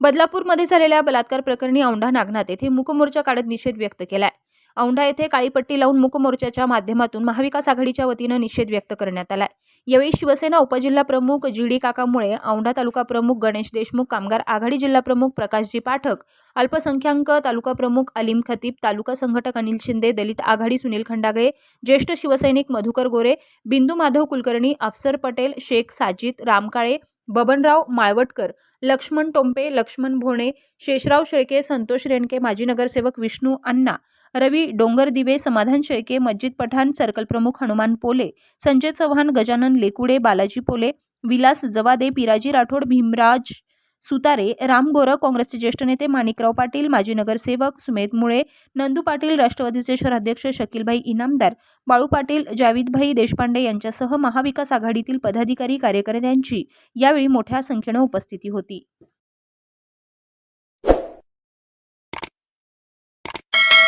बदलापूरमध्ये झालेल्या बलात्कार प्रकरणी औंढा नागनाथ येथे मुकमोर्चा काढत निषेध व्यक्त केलाय. औंढा येथे काळी पट्टी लावून मुकमोर्चाच्या माध्यमातून महाविकास आघाडीच्या वतीनं निषेध व्यक्त करण्यात आलाय. यावेळी शिवसेना उपजिल्हा प्रमुख जी डी काकामुळे औंढा तालुका प्रमुख गणेश देशमुख कामगार आघाडी जिल्हा प्रमुख प्रकाशजी पाठक अल्पसंख्याक तालुका प्रमुख अलीम खतीब तालुका संघटक अनिल शिंदे दलित आघाडी सुनील खंडागळे ज्येष्ठ शिवसैनिक मधुकर गोरे बिंदू माधव कुलकर्णी अफसर पटेल शेख साजिद रामकाळे बबनराव माळवटकर लक्ष्मण टोंपे लक्ष्मण भोणे शेषराव शेळके संतोष रेणके माजी नगरसेवक विष्णू अण्णा रवी डोंगरदिवे समाधान शेळके मज्जिद पठाण सर्कल प्रमुख हनुमान पोले संजय चव्हाण गजानन लेकुडे बालाजी पोले विलास जवादे पिराजी राठोड भीमराज सुतारे राम गोरख काँग्रेसचे ज्येष्ठ नेते माणिकराव पाटील माजी नगरसेवक सुमेध मुळे नंदू पाटील राष्ट्रवादीचे शहराध्यक्ष शकीलभाई इनामदार बाळू पाटील जावीदभाई देशपांडे यांच्यासह महाविकास आघाडीतील पदाधिकारी कार्यकर्त्यांची यावेळी मोठ्या संख्येनं उपस्थिती होती.